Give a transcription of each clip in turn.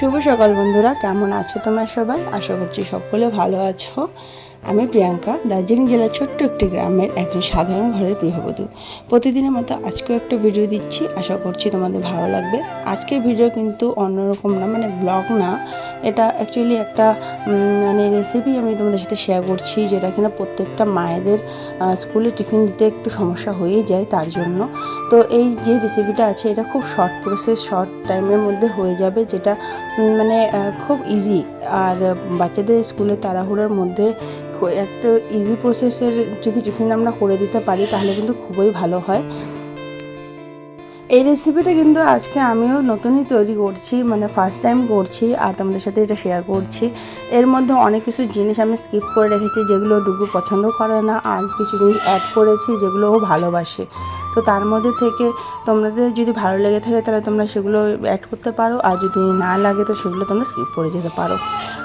শুভ সকাল বন্ধুরা, কেমন আছো তোমরা সবাই? আশা করছি সকলে ভালো আছো। আমি প্রিয়াঙ্কা, দার্জিলিং জেলার ছোট্ট একটি গ্রামের একজন সাধারণ ঘরের গৃহবধূ। প্রতিদিনের মতো আজকেও একটা ভিডিও দিচ্ছি, আশা করছি তোমাদের ভালো লাগবে। আজকের ভিডিও কিন্তু অন্যরকম না মানে ব্লগ না। এটা অ্যাকচুয়ালি একটা মানে রেসিপি আমি তোমাদের সাথে শেয়ার করছি যেটা কিনা প্রত্যেকটা মায়েদের স্কুলে টিফিন দিতে একটু সমস্যা হয়েই যায় তার জন্য। তো এই যে রেসিপিটা আছে, এটা খুব শর্ট প্রসেস শর্ট টাইমের মধ্যে হয়ে যাবে যেটা মানে খুব ইজি আর বাচ্চাদের স্কুলে তাড়াহুড়োর মধ্যে একটা ইজি প্রসেসের যদি টিফিন আমরা করে দিতে পারি, তাহলে কিন্তু খুবই ভালো হয়। এই রেসিপিটা কিন্তু আজকে আমিও নতুনই তৈরি করছি মানে ফার্স্ট টাইম করছি আর তোমাদের সাথে এটা শেয়ার করছি। এর মধ্যে অনেক কিছু জিনিস আমি স্কিপ করে রেখেছি যেগুলো ডুগু পছন্দ করে না আর কিছু জিনিস অ্যাড করেছি যেগুলো ও ভালোবাসে। তো তার মধ্যে থেকে তোমাদের যদি ভালো লেগে থাকে তাহলে তোমরা সেগুলো অ্যাড করতে পারো আর যদি না লাগে তো সেগুলো তোমরা স্কিপ করে যেতে পারো।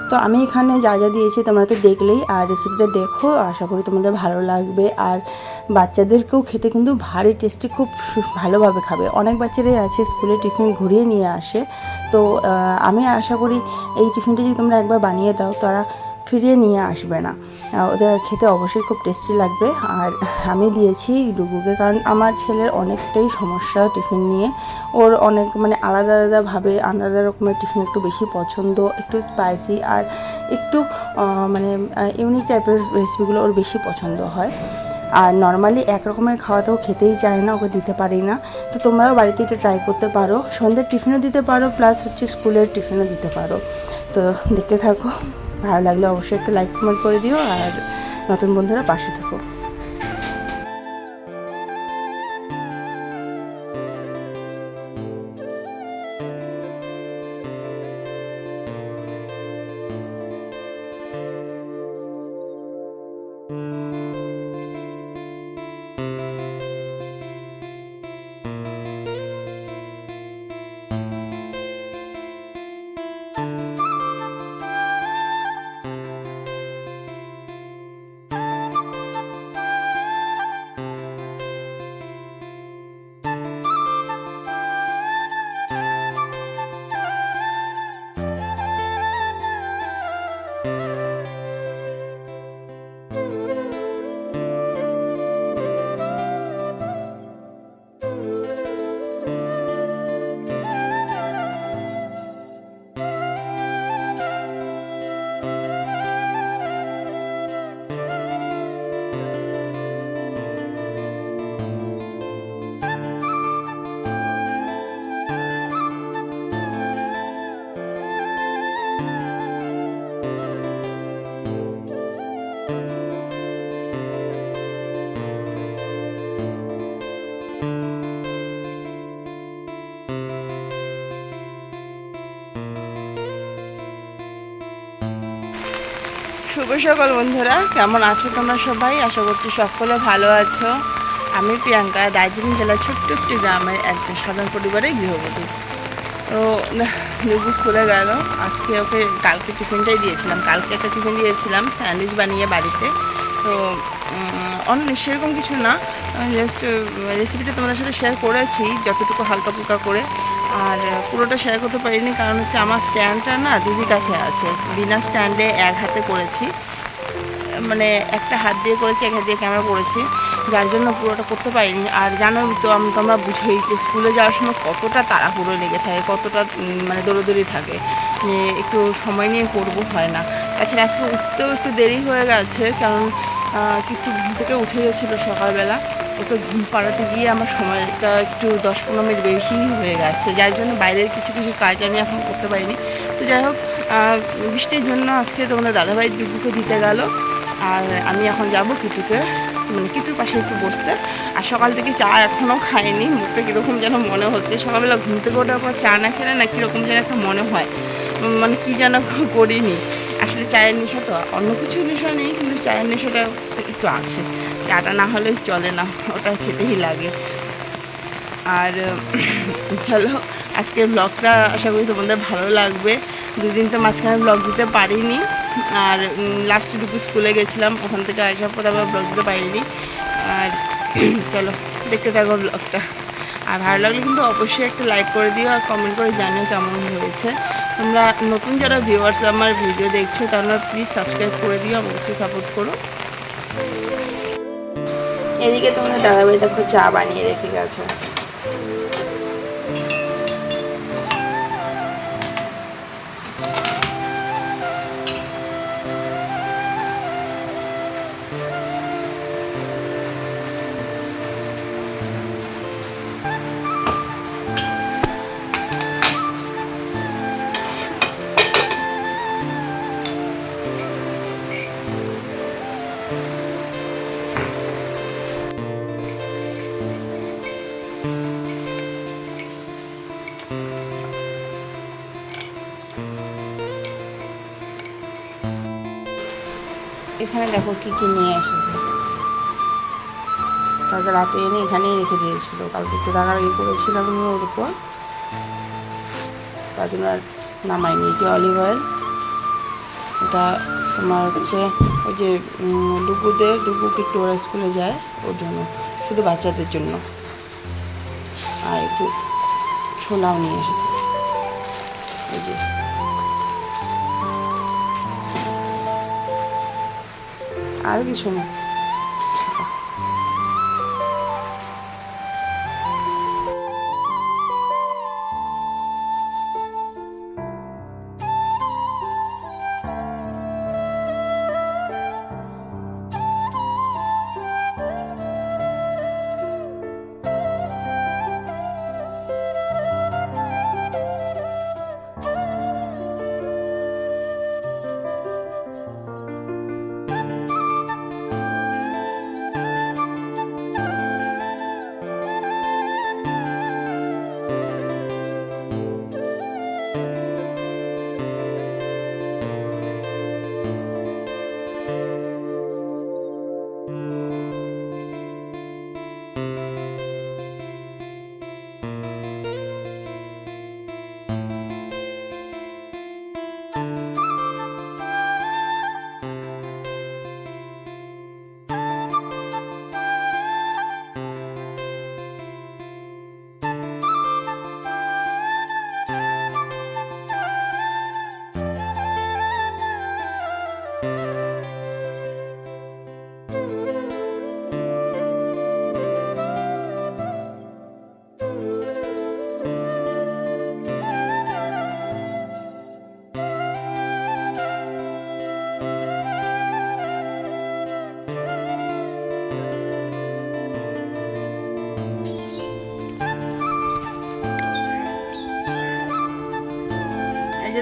তো আমি এখানে যা যা দিয়েছি তোমরা তো দেখলেই, আর রেসিপিটা দেখো, আশা করি তোমাদের ভালো লাগবে। আর বাচ্চাদেরকেও খেতে কিন্তু ভারী টেস্টি খুব ভালোভাবে খাবে। অনেক বাচ্চারাই আছে স্কুলে টিফিন ঘুরিয়ে নিয়ে আসে। তো আমি আশা করি এই টিফিনটা যদি তোমরা একবার বানিয়ে দাও, তারা ফিরিয়ে নিয়ে আসবে না। ওদের খেতে অবশ্যই খুব টেস্টি লাগবে। আর আমি দিয়েছি ডুবুকে কারণ আমার ছেলের অনেকটাই সমস্যা টিফিন নিয়ে। ওর অনেক মানে আলাদা আলাদাভাবে আলাদা রকমের টিফিন একটু বেশি পছন্দ, একটু স্পাইসি আর একটু মানে ইউনিক টাইপের রেসিপিগুলো ওর বেশি পছন্দ হয়। আর নর্মালি এক রকমের খাওয়া তো খেতেই চায় না, ওকে দিতে পারি না। তো তোমরাও বাড়িতে এটা ট্রাই করতে পারো। সন্ধ্যের টিফিনও দিতে পারো প্লাস হচ্ছে স্কুলের টিফিনও দিতে পারো। তো দেখতে থাকো। ভালো লাগলে অবশ্যই একটু লাইক কমেন্ট করে দিও আর নতুন বন্ধুরা পাশে থাকো। শুভ সকাল বন্ধুরা। কেমন আছো তোমরা সবাই? আশা করছি সকলে ভালো আছো। আমি প্রিয়াঙ্কা, দার্জিলিং জেলার ছোট্ট একটি গ্রামের একজন সাধারণ পরিবারের গৃহবধূ। তো লেবু স্কুলে গেল। আজকে ওকে কালকে টিফিনটাই দিয়েছিলাম। কালকে একটা টিফিন দিয়েছিলাম, স্যান্ডউইচ বানিয়ে বাড়িতে। তো অন্য সেরকম কিছু না। জাস্ট রেসিপিটা তোমাদের সাথে শেয়ার করেছি, যতটুকু হালকা ফুলকা করে। আর পুরোটা শেয়ার করতে পারিনি কারণ হচ্ছে আমার স্ট্যান্ডটা না দিদির কাছে আছে। বিনা স্ট্যান্ডে এক হাতে করেছি। মানে একটা হাত দিয়ে করেছি এক হাত দিয়ে ক্যামেরা করেছি। যার জন্য পুরোটা করতে পারিনি। আর জানো তো আম- তোমরা বুঝোই যে স্কুলে যাওয়ার সময় কতটা তাড়াহুড়ো লেগে থাকে কতটা মানে দৌড়োদৌড়ি থাকে। একটু সময় নিয়ে করব হয় না। তাছাড়া আজকে উঠতেও একটু দেরি হয়ে গেছে কারণ আহ, কি একটু ঘুম থেকে উঠে গেছিল সকালবেলা। ওকে ঘুম পাড়াতে গিয়ে আমার সময়টা একটু দশ পনেরো মিনিট বেশি হয়ে গেছে। যার জন্য বাইরের কিছু কিছু কাজ আমি এখন করতে পারিনি। তো যাই হোক বৃষ্টির জন্য আজকে তোমাদের দাদাভাই দুপুকে দিতে গেল। আর আমি এখন যাব কিছুকে মানে কিছুর পাশে একটু বসতে। আর সকাল থেকে চা এখনও খাইনি। মুখটা কীরকম যেন মনে হচ্ছে। সকালবেলা ঘুম থেকে ওঠার পর চা না খেলে না কীরকম যেন একটা মনে হয়। মানে কী যেন করিনি। আসলে চায়ের নেশা তো অন্য কিছু নেশা নেই, কিন্তু চায়ের নেশাটা একটু আছে। চাটা না হলে চলে না, ওটা খেতেই লাগে। আর চলো, আজকের ব্লগটা আশা করি তোমাদের ভালো লাগবে। দুদিন তো মাঝখানে ব্লগ দিতে পারিনি, আর লাস্টটুকু স্কুলে গেছিলাম, ওখান থেকে আসার পর আবার ব্লগ দিতে পারিনি। আর, চলো, দেখতে থাকো ব্লগটা আর ভালো লাগলে কিন্তু অবশ্যই একটা লাইক করে দিও আর কমেন্ট করে জানিও কেমন হয়েছে। তোমরা নতুন যারা ভিউয়ার্স আমার ভিডিও দেখছ, তারা প্লিজ সাবস্ক্রাইব করে দিও, আমাকে সাপোর্ট করো। এদিকে তোমরা দাদাভাই দেখো চা বানিয়ে রেখে গেছে। এখানে দেখো কি কি নিয়ে এসেছে। কালকে রাতে এনে এখানেই রেখে দিয়েছিল। কালকে একটু রাগারাগি করেছিলাম ওর উপর। তার জন্য আর নামাই নিয়েছে অলিভ অয়েল ওটা তোমার হচ্ছে ওই যে ডুগুদের ডুগু একটু ওরা স্কুলে যায় ওর জন্য, শুধু বাচ্চাদের জন্য। আর একটু ছোলাও নিয়ে এসেছে। আর কিছু না।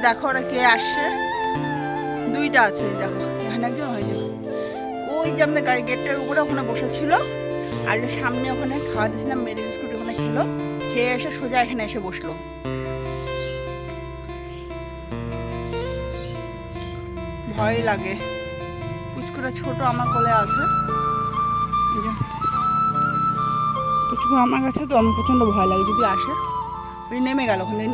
দেখো ওরা কে আসছে। দুইটা আছে, দেখো। এখানে একজন হয়ে যাবে ওই যে আমাদের গাড়ি গেটটার উপরে ওখানে বসে ছিল আর সামনে ওখানে খাওয়া দিয়েছিলাম, মেরি বিস্কুট ওখানে খেলো। খেয়ে এসে সোজা এখানে এসে বসল। ভয় লাগে। পুচকুরা ছোট আমার কোলে আছে। পুচকু আমার কাছে তো আমার প্রচণ্ড ভয় লাগে, যদি আসে। ওই নেমে গেল ওখানে।